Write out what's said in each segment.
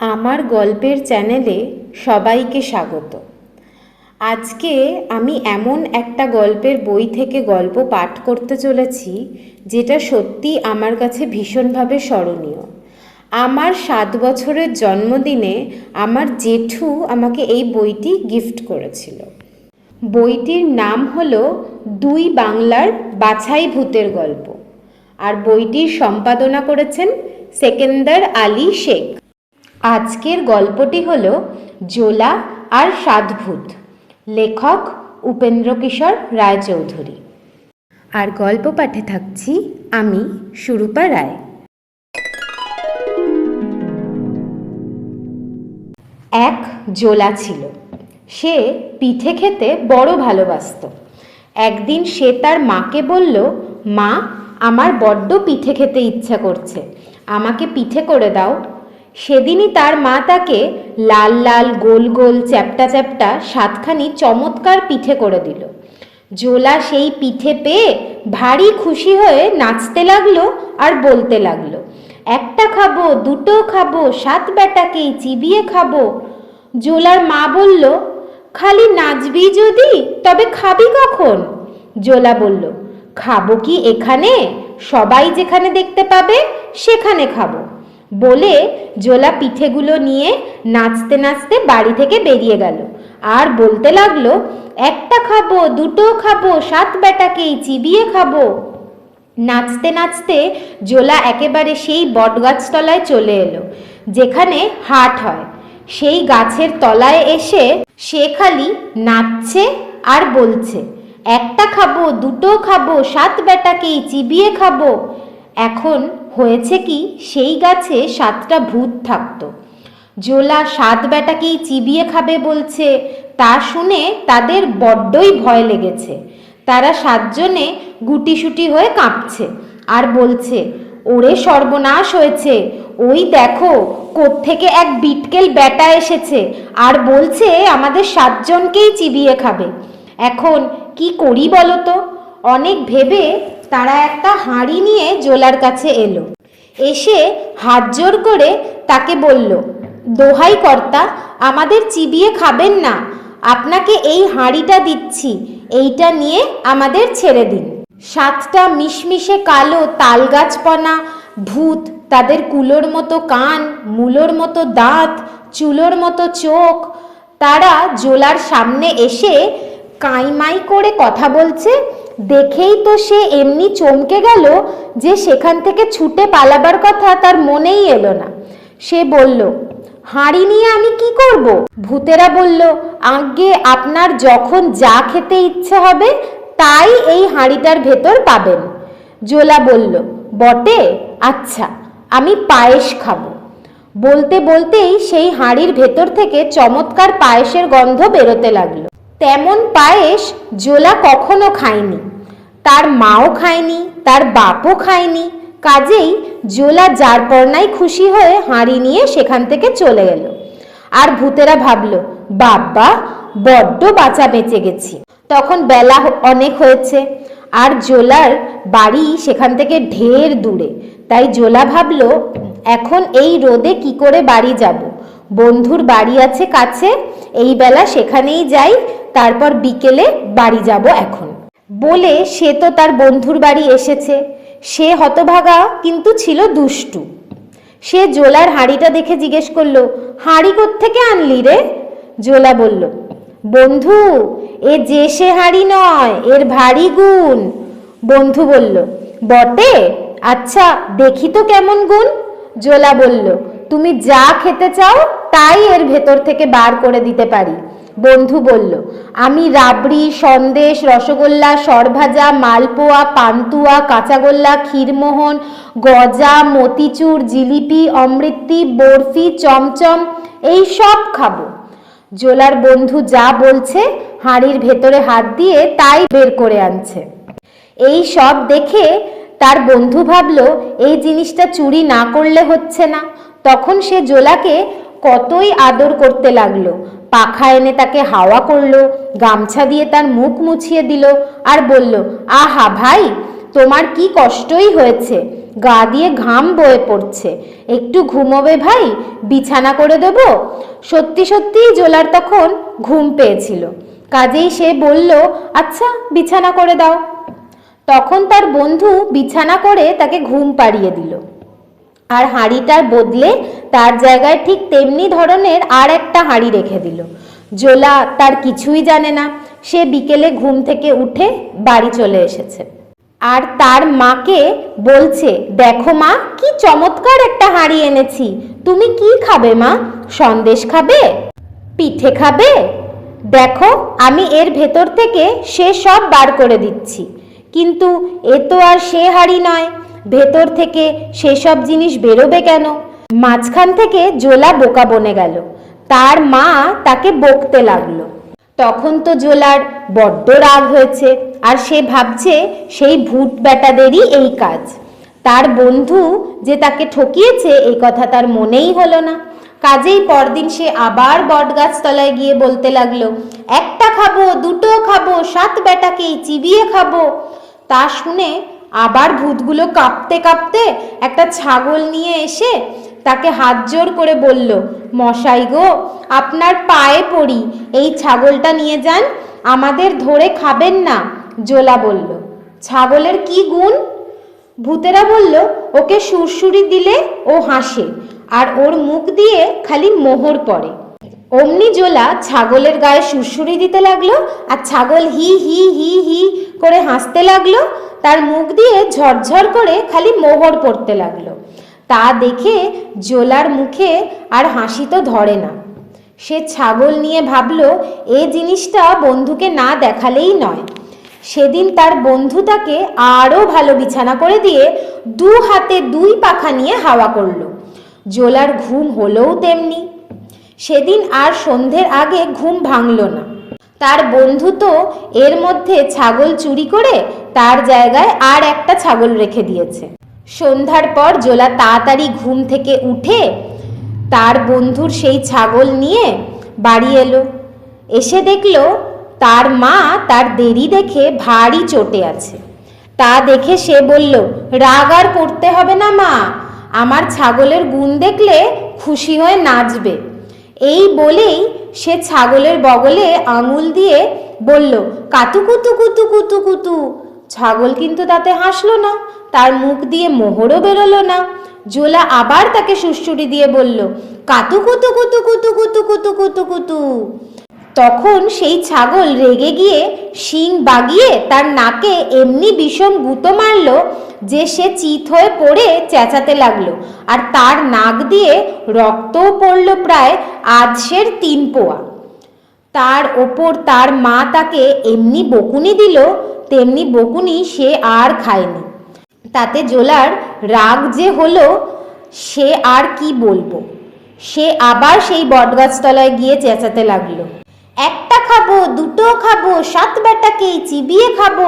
আমার গল্পের চ্যানেলে সবাইকে স্বাগত। আজকে আমি এমন একটা গল্পের বই থেকে গল্প পাঠ করতে চলেছি, যেটা সত্যি আমার কাছে ভীষণভাবে স্মরণীয়। আমার সাত বছরের জন্মদিনে আমার জেঠু আমাকে এই বইটি গিফট করেছিল। বইটির নাম হলো দুই বাংলার বাছাই ভূতের গল্প। আর বইটির সম্পাদনা করেছেন সেকেন্দার আলী শেখ। আজকের গল্পটি হল জোলা আর সাতভূত লেখক উপেন্দ্র কিশোর রায়চৌধুরী। আর গল্প পাঠে থাকছি আমি, সুরূপা রায়। এক জোলা ছিল। সে পিঠে খেতে বড় ভালোবাসত। একদিন সে তার মাকে বলল, মা, আমার বড্ড পিঠে খেতে ইচ্ছা করছে। আমাকে পিঠে করে দাও। সেদিনই তার মা তাকে লাল লাল, গোল গোল, চ্যাপটা চ্যাপটা, সাতখানি চমৎকার পিঠে করে দিল। জোলা সেই পিঠে পেয়ে ভারী খুশি হয়ে নাচতে লাগল আর বলতে লাগল, একটা খাব, দুটো খাব, সাত বেটাকেই চিবিয়ে খাব। জোলার মা বলল, খালি নাচবি যদি, তবে খাবি কখন? জোলা বলল, খাব কি এখানে? সবাই যেখানে দেখতে পাবে, সেখানে খাব। বলে জোলা পিঠেগুলো নিয়ে নাচতে নাচতে বাড়ি থেকে বেরিয়ে গেল। আর বলতে লাগল, একটা খাব, দুটো খাব, সাত বেটাকেই চিবিয়ে খাব। নাচতে নাচতে জোলা একেবারে সেই বটগাছতলায় চলে এলো, যেখানে হাট হয়। সেই গাছের তলায় এসে সে খালি নাচছে আর বলছে, একটা খাব, দুটো খাব, সাত বেটাকেই চিবিয়ে খাব। এখন হয়েছে কি, সেই গাছে সাতটা ভূত থাকতো। জোলা সাত বেটাকেই চিবিয়ে খাবে বলছে, তা শুনে তাদের বড্ডই ভয় লেগেছে। তারা সাতজনে গুটিসুটি হয়ে কাঁপছে আর বলছে, ওরে সর্বনাশ হয়েছে, ওই দেখো কোত্থেকে এক বিটকেল ব্যাটা এসেছে আর বলছে আমাদের সাতজনকেই চিবিয়ে খাবে। এখন কি করি বলো তো? অনেক ভেবে তারা একটা হাঁড়ি নিয়ে জোলার কাছে এলো। এসে হাত জোর করে তাকে বলল, দোহাই কর্তা, আমাদের চিবিয়ে খাবেন না। আপনাকে এই হাঁড়িটা দিচ্ছি, এইটা নিয়ে আমাদের ছেড়ে দিন। সাতটা মিশমিশে কালো তাল গাছপনা ভূত, তাদের কুলোর মতো কান, মুলোর মতো দাঁত, চুলোর মতো চোখ, তারা জোলার সামনে এসে কাইমাই করে কথা বলছে দেখেই তো সে এমনি চমকে গেল যে সেখান থেকে ছুটে পালাবার কথা তার মনেই এলো না। সে বলল, হাঁড়ি নিয়ে আমি কি করব? ভূতেরা বলল আজ্ঞে আপনার যখন যা খেতে ইচ্ছে হবে, তাই এই হাঁড়িটার ভেতর পাবেন। জোলা বলল, বটে? আচ্ছা আমি পায়েস খাব। বলতে বলতেই সেই হাঁড়ির ভেতর থেকে চমৎকার পায়েসের গন্ধ বেরোতে লাগল। তেমন পায়েস জোলা কখনো খায়নি। তার মাও খায়নি, তার বাপও খায়নি। কাজেই জোলা যার পরনাই খুশি হয়ে হাঁড়ি নিয়ে সেখান থেকে চলে গেল আর ভূতেরা ভাবলো, বাব্বা, বড্ড বাঁচা বেঁচে গেছি। তখন বেলা অনেক হয়েছে, আর জোলার বাড়ি সেখান থেকে ঢের দূরে। তাই জোলা ভাবল, এখন এই রোদে কি করে বাড়ি যাব? বন্ধুর বাড়ি আছে কাছে, এই বেলা সেখানেই যাই, তারপর বিকেলে বাড়ি যাব এখন। বলে সে তো তার বন্ধুর বাড়ি এসেছে। সে হতভাগা কিন্তু ছিল দুষ্টু। সে জোলার হাঁড়িটা দেখে জিজ্ঞেস করল, হাঁড়ি থেকে আনলি রে? জোলা বলল, বন্ধু, এ যে সে হাঁড়ি নয়, এর ভারী গুণ। বন্ধু বলল, বটে? আচ্ছা দেখি তো কেমন গুণ। জোলা বলল, তুমি যা খেতে চাও, তাই এর ভেতর থেকে বার করে দিতে পারি। বন্ধু বলল, আমি রাবড়ি, সন্দেশ, রসগোল্লা, সরভাজা, মালপোয়া, পান্তুয়া, কাঁচাগোল্লা, ক্ষীরমোহন, গজা, মতিচুর, জিলিপি, অমৃতি, বরফি, চমচম, এই সব খাব। জোলার বন্ধু যা বলছে, হাঁড়ির ভেতরে হাত দিয়ে তাই বের করে আনছে। এই সব দেখে তার বন্ধু ভাবলো, এই জিনিসটা চুরি না করলে হচ্ছে না। তখন সে জোলাকে কতই আদর করতে লাগল। পাখা এনে তাকে হাওয়া করল, গামছা দিয়ে তার মুখ মুছিয়ে দিল আর বলল, আহা ভাই, তোমার কি কষ্টই হয়েছে, গা দিয়ে ঘাম বয়ে পড়ছে, একটু ঘুমোবে ভাই, বিছানা করে দেব? সত্যি সত্যিই জোলার তখন ঘুম পেয়েছিল। কাজেই সে বলল আচ্ছা বিছানা করে দাও। তখন তার বন্ধু বিছানা করে তাকে ঘুম পাড়িয়ে দিল। আর হাঁড়িটার বদলে তার জায়গায় ঠিক তেমনি ধরনের আর একটা হাঁড়ি রেখে দিল। জোলা তার কিছুই জানে না। সে বিকেলে ঘুম থেকে উঠে বাড়ি চলে এসেছে। আর তার মাকে বলছে, দেখো মা, কি চমৎকার একটা হাঁড়ি এনেছি। তুমি কি খাবে মা? সন্দেশ খাবে? পিঠে খাবে? দেখো, আমি এর ভেতর থেকে সে সব বার করে দিচ্ছি। কিন্তু এ তো আর সে হাঁড়ি নয়। ভেতর থেকে সেসব জিনিস বেরোবে কেন? মাঝখান থেকে জোলা বোকা বনে গেল। তার মা তাকে বকতে লাগল। তখন তো জোলার বড্ড রাগ হয়েছে আর সে ভাবছে সেই ভূত বেটাদেরই এই কাজ। তার বন্ধু যে তাকে ঠকিয়েছে এই কথা তার মনেই হলো না। কাজেই পরদিন সে আবার বটগাছ তলায় গিয়ে বলতে লাগল, একটা খাব, দুটো খাব, সাত বেটাকেই চিবিয়ে খাব। তা শুনে আবার ভূতগুলো কাঁপতে কাঁপতে একটা ছাগল নিয়ে এসে তাকে হাত জোর করে বলল, মশাই গো, আপনার পায়ে পড়ি, এই ছাগলটা নিয়ে যান, আমাদের ধরে খাবেন না, জোলা বলল। ছাগলের কি গুণ? ভূতেরা বলল, ওকে সুরসুরি দিলে ও হাসে, আর ওর মুখ দিয়ে খালি মোহর পড়ে। অমনি জোলা ছাগলের গায়ে সুরসুরি দিতে লাগল, আর ছাগল হি হি হি হি করে হাসতে লাগল তার মুখ দিয়ে ঝরঝর করে খালি মোহর পড়তে লাগল। তা দেখে জোলার মুখে আর হাসি তো ধরে না। সে ছাগল নিয়ে ভাবলো, এ জিনিসটা বন্ধুকে না দেখালেই নয়। সেদিন তার বন্ধু তাকে আরও ভালো বিছানা করে দিয়ে দু হাতে দুই পাখা নিয়ে হাওয়া করল। জোলার ঘুম হলেও তেমনি। সেদিন আর সন্ধ্যের আগে ঘুম ভাঙল না। তার বন্ধু তো এর মধ্যে ছাগল চুরি করে তার জায়গায় আর একটা ছাগল রেখে দিয়েছে। সন্ধ্যার পর জোলা তাড়াতাড়ি ঘুম থেকে উঠে তার বন্ধুর সেই ছাগল নিয়ে বাড়ি এলো। এসে দেখল তার মা তার দেরি দেখে ভারী চটে আছে। তা দেখে সে বলল, রাগ আর করতে হবে না মা, আমার ছাগলের গুণ দেখলে খুশি হয়ে নাচবে। এই বলেই সে ছাগলের বগলে আঙুল দিয়ে বলল, কাতু কুতু কুতু কুতু কুতু ছাগল কিন্তু তাতে হাসলো না, তার মুখ দিয়ে মোহরও বেরোলো না। জোলা আবার তাকে সুশ্রুটি দিয়ে বলল, কাতু কুতু কুতু কুতু কুতু কুতু কুতু কুতু। তখন সেই ছাগল রেগে গিয়ে শিং বাগিয়ে তার নাকে এমনি বিষম গুঁতো মারল, যে সে চিত হয়ে পড়ে চেঁচাতে লাগল। আর তার নাক দিয়ে রক্তও পড়ল প্রায় আধশের তিন পোয়া। তার ওপর তার মা তাকে এমনি বকুনি দিল তেমনি বকুনি সে আর খায়নি। তাতে জোলার রাগ যে হলো, সে আর কি বলব? সে আবার সেই বটগাছতলায় গিয়ে চেঁচাতে লাগল। একটা খাব, দুটো খাব, সাত বেটাকেই চিবিয়ে খাব।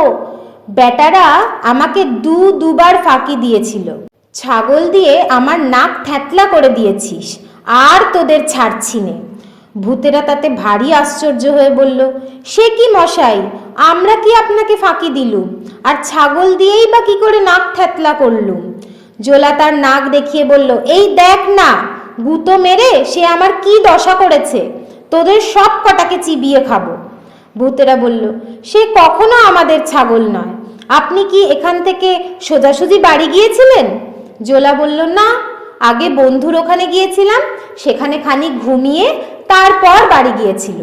বেটারা আমাকে দু দুবার ফাঁকি দিয়েছিল। ছাগল দিয়ে আমার নাক থ্যাতলা করে দিয়েছিস, আর তোদের ছাড়ছি নে। ভূতেরা তাতে ভারী আশ্চর্য হয়ে বলল, সে কি মশাই? আমরা কি আপনাকে ফাঁকি দিলুম? আর ছাগল দিয়েই বা কি করে নাক থ্যাতলা করলুম? জোলা তার নাক দেখিয়ে বলল, এই দেখ না, গুঁতো মেরে সে আমার কি দশা করেছে? তোদের সব কটাকে চিবিয়ে খাব। ভূতেরা বলল, সে কখনো আমাদের ছাগল নয়। আপনি কি এখান থেকে সোজাসুজি বাড়ি গিয়েছিলেন? জোলা বলল, না, আগে বন্ধুর ওখানে গিয়েছিলাম, সেখানে খানিক ঘুমিয়ে তারপর বাড়ি গিয়েছিল।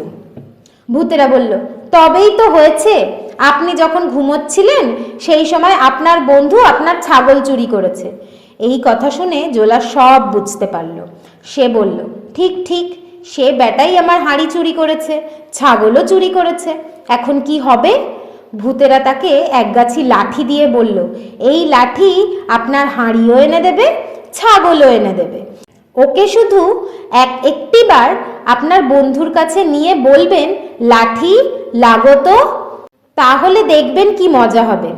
ভূতেরা বলল, তবেই তো হয়েছে। আপনি যখন ঘুমোচ্ছিলেন, সেই সময় আপনার বন্ধু আপনার ছাগল চুরি করেছে এই কথা শুনে জোলা সব বুঝতে পারল। সে বলল, ঠিক ঠিক, সে বেটাই আমার হাঁড়ি চুরি করেছে, ছাগলও চুরি করেছে। এখন কি হবে ভূতেরা তাকে একগাছি লাঠি দিয়ে বলল, এই লাঠি আপনার হাঁড়িও এনে দেবে, ছাগলও এনে দেবে। ওকে শুধু এক একটিবার আপনার বন্ধুর কাছে নিয়ে বলবেন, লাঠি লাগতো তাহলে দেখবেন কি মজা হবে।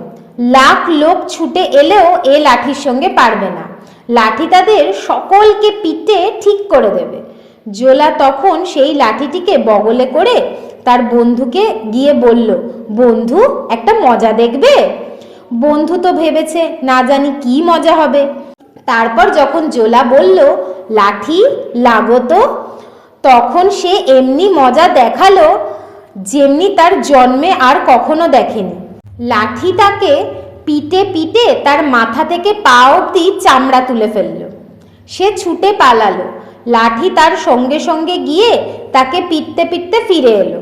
লাখ লোক ছুটে এলেও এ লাঠির সঙ্গে পারবে না। লাঠি তাদের সকলকে পিটে ঠিক করে দেবে। জোলা তখন সেই লাঠিটিকে বগলে করে তার বন্ধুকে গিয়ে বলল, বন্ধু, একটা মজা দেখবে? বন্ধু তো ভেবেছে, না জানি কি মজা হবে। তারপর যখন জোলা বলল, লাঠি লাগো তো? তখন সে এমনি মজা দেখাল যেমনি তার জন্মে আর কখনো দেখেনি। লাঠি তাকে পিটে পিটে তার মাথা থেকে পা অবধি চামড়া তুলে ফেলল। সে ছুটে পালালো। লাঠি তার সঙ্গে সঙ্গে গিয়ে তাকে পিটতে পিটতে ফিরে এলো।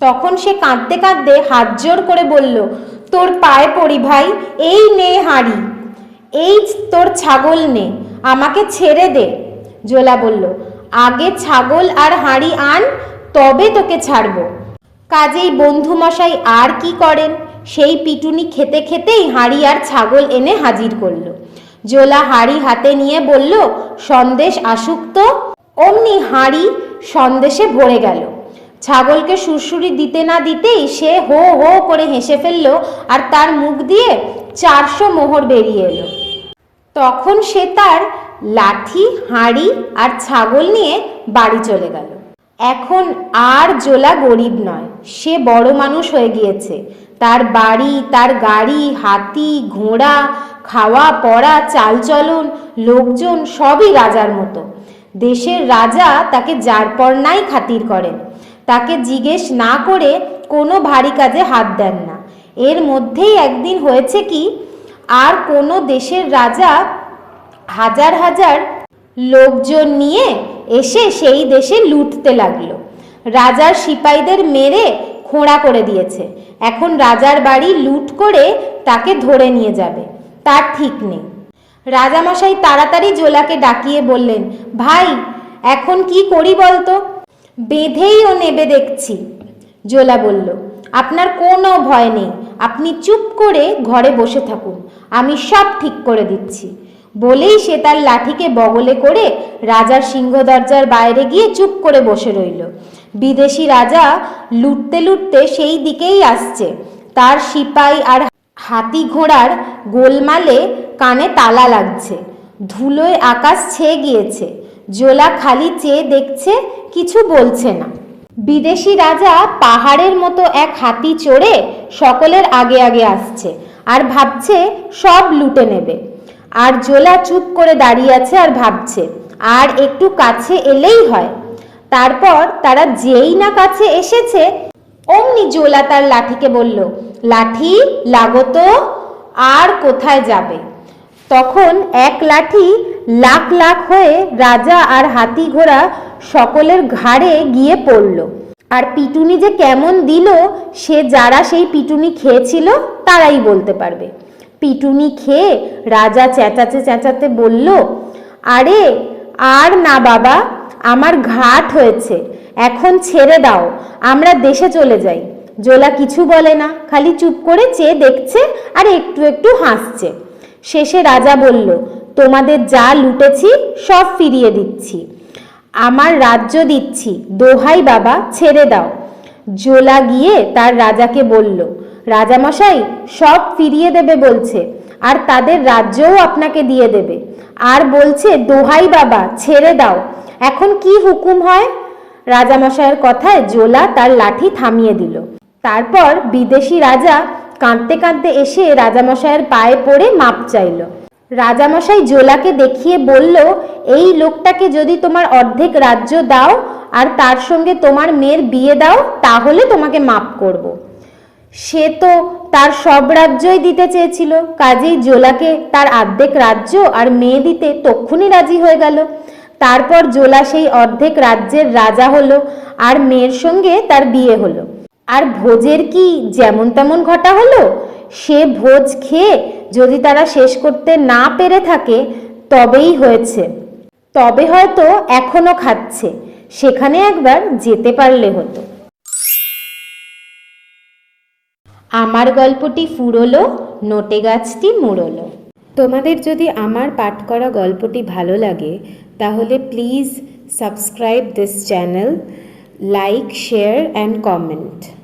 তখন সে কাঁদতে কাঁদতে হাত জোর করে বলল, তোর পায়ে পড়ি ভাই, এই নে হাঁড়ি। এই তোর ছাগল নে, আমাকে ছেড়ে দে। জোলা বলল, আগে ছাগল আর হাঁড়ি আন, তবে তোকে ছাড়বো। কাজেই বন্ধুমশাই আর কি করেন? সেই পিটুনি খেতে খেতেই হাঁড়ি আর ছাগল এনে হাজির করল। জোলা হাঁড়ি হাতে নিয়ে বলল, সন্দেশ আসুক তো। অমনি হাঁড়ি সন্দেশে ভরে গেল। ছাগলকে সুরসুরি দিতে না দিতেই সে হো হো করে হেসে ফেলল আর তার মুখ দিয়ে চারশো মোহর বেরিয়ে এলো। তখন সে তার লাঠি, হাঁড়ি আর ছাগল নিয়ে বাড়ি চলে গেল। এখন আর জোলা গরিব নয়, সে বড় মানুষ হয়ে গিয়েছে। তার বাড়ি, তার গাড়ি, হাতি, ঘোড়া, খাওয়া, পড়া, চালচলন, লোকজন সবই রাজার মতো। দেশের রাজা তাকে যার পর নাই খাতির করেন। তাকে জিজ্ঞেস না করে কোনো ভারী কাজে হাত দেন না। এর মধ্যেই একদিন হয়েছে কি, আর কোনো দেশের রাজা হাজার হাজার লোকজন নিয়ে এসে সেই দেশে লুটতে লাগল। রাজার সিপাহীদের মেরে খোঁড়া করে দিয়েছে। এখন রাজার বাড়ি লুট করে তাকে ধরে নিয়ে যাবে। তার ঠিক নেই। রাজামশাই তাড়াতাড়ি জোলাকে ডাকিয়ে বললেন, ভাই, এখন কি করি বলতো? বেঁধেই ও নেবে দেখছি। জোলা বলল, আপনার কোনো ভয় নেই। আপনি চুপ করে ঘরে বসে থাকুন। আমি সব ঠিক করে দিচ্ছি। বলেই সে তার লাঠিকে বগলে করে রাজার সিংহ দরজার বাইরে গিয়ে চুপ করে বসে রইল। বিদেশি রাজা লুটতে লুটতে সেই দিকেই আসছে। তার সিপাই আর হাতি ঘোড়ার গোলমালে কানে তালা লাগছে। ধুলোয় আকাশ ছেয়ে গিয়েছে। জোলা খালি চেয়ে দেখছে কিছু বলছে না। বিদেশি রাজা পাহাড়ের মতো এক হাতি চড়ে সকলের আগে আগে আসছে আর ভাবছে সব লুটে নেবে। আর জোলা চুপ করে দাঁড়িয়ে আছে আর ভাবছে, আর একটু কাছে এলেই হয়। তারপর তারা যেই না কাছে এসেছে, অমনি জোলা তার লাঠিকে বলল, লাঠি লাগতো আর কোথায় যাবে? তখন এক লাঠি লাখ লাখ হয়ে রাজা আর হাতি ঘোড়া সকলের ঘাড়ে গিয়ে পড়ল। আর পিটুনি যে কেমন দিল, সে যারা সেই পিটুনি খেয়েছিল, তারাই বলতে পারবে। পিটুনি খেয়ে রাজা চেঁচাতে চেঁচাতে বলল, আরে, আর না বাবা, আমার ঘাট হয়েছে, এখন ছেড়ে দাও, আমরা দেশে চলে যাই। জোলা কিছু বলে না, খালি চুপ করে চেয়ে দেখছে আর একটু একটু হাসছে। শেষে রাজা বলল তোমাদের যা লুটেছি, সব ফিরিয়ে দিচ্ছি। আমার রাজ্য দিচ্ছি, দোহাই বাবা, ছেড়ে দাও। জোলা গিয়ে তার রাজাকে বলল, রাজামশাই, সব ফিরিয়ে দেবে বলছে, আর তাদের রাজ্যও আপনাকে দিয়ে দেবে। আর বলছে, দোহাই বাবা, ছেড়ে দাও। এখন কি হুকুম হয়? রাজামশাইয়ের কথায় জোলা তার লাঠি থামিয়ে দিল। তারপর বিদেশি রাজা কাঁদতে কাঁদতে এসে রাজামশাইয়ের পায়ে পড়ে মাপ চাইল। রাজামশাই জোলাকে দেখিয়ে বলল, এই লোকটাকে যদি তোমার অর্ধেক রাজ্য দাও আর তার সঙ্গে তোমার মেয়ের বিয়ে দাও, তাহলে তোমাকে মাপ করব। সে তো তার সব রাজ্যই দিতে চেয়েছিল। কাজেই জোলাকে তার অর্ধেক রাজ্য আর মেয়ে দিতে তক্ষুনি রাজি হয়ে গেল। তারপর জোলা সেই অর্ধেক রাজ্যের রাজা হলো আর মেয়ের সঙ্গে তার বিয়ে হলো। আর ভোজের কি যেমন তেমন ঘটা হলো? সে ভোজ খেয়ে যদি তারা শেষ করতে না পেরে থাকে, তবেই হয়েছে। তবে হয়তো এখনও খাচ্ছে। সেখানে একবার যেতে পারলে হতো। আমার গল্পটি ফুরলো, নোটে গাছটি মুড়লো। তোমাদের যদি আমার পাঠ করা গল্পটি ভালো লাগে, তাহলে please subscribe this channel, like, share, and comment.